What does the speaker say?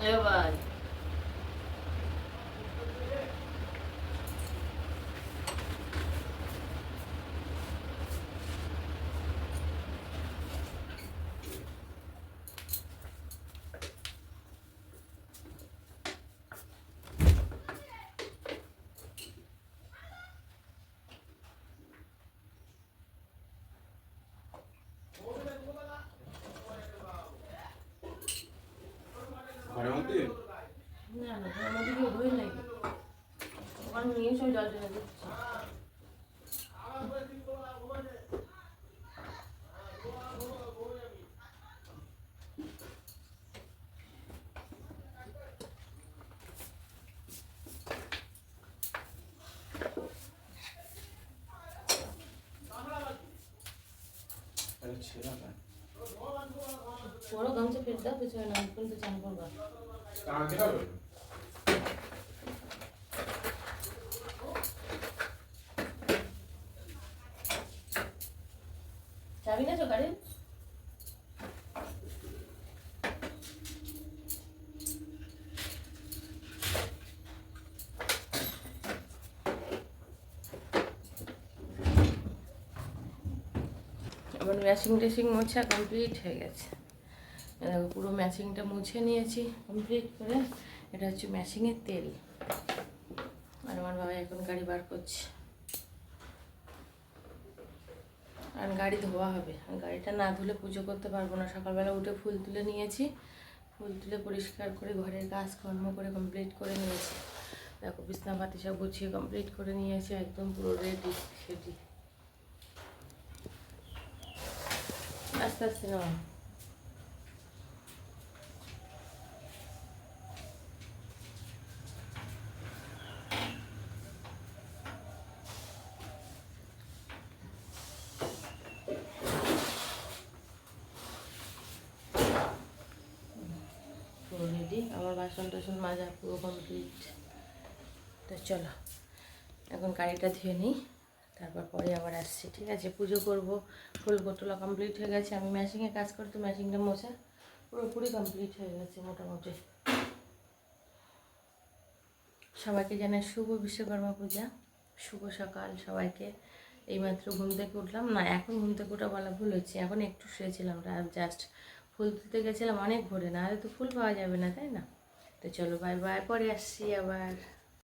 哎 ঘরের মধ্যে? না না নাই। ওখানে নিয়ে সব জল দিচ্ছি। ছেড়া না বড় গামছা ফেলে দাও পেছনে না এখন তো চান করবা টাকা হবে চাবি না তো গাড়ির আমার ম্যাচিং টেচিং মোছা কমপ্লিট হয়ে গেছে। দেখো, পুরো ম্যাচিংটা মুছে নিয়েছি কমপ্লিট করে। এটা হচ্ছে ম্যাচিংয়ের তেল। আর আমার বাবা এখন গাড়ি বার করছে। আর গাড়ি ধোয়া হবে। গাড়িটা না ধুলে পুজো করতে পারব না। সকালবেলা উঠে ফুল তুলে নিয়েছি। ফুল তুলে পরিষ্কার করে ঘরের কাজকর্ম করে কমপ্লিট করে নিয়েছি। দেখো, বিছনাপাতি সব গুছিয়ে কমপ্লিট করে নিয়েছি। একদম পুরো রেডি সেটি আস্তে আস্তে না পুরো রেডি আমার বাসন টাসন মাজা পুরো কমপ্লিট তো চলো, এখন গাড়িটা ধুয়ে নিই। তারপর পরে আবার আসছি, ঠিক আছে? পুজো করব, ফুল তোলা কমপ্লিট হয়ে গেছে। আমি ম্যাশিংয়ে কাজ করতে ম্যাশিংটা মোছা, পুরোপুরি কমপ্লিট হয়ে গেছে মোটামুটি। সবাইকে জানাই শুভ বিশ্বকর্মা পূজা, শুভ সকাল সবাইকে। এইমাত্র ঘুম থেকে উঠলাম। না, এখন ঘুম থেকে ওঠা বলা ভুল হচ্ছে এখন একটু শুয়েছিলাম জাস্ট ফুল তুলতে গেছিলাম অনেক ভোরে না তো ফুল পাওয়া যাবে না, তাই না? তো চলো বাই বাই পরে আসছি আবার।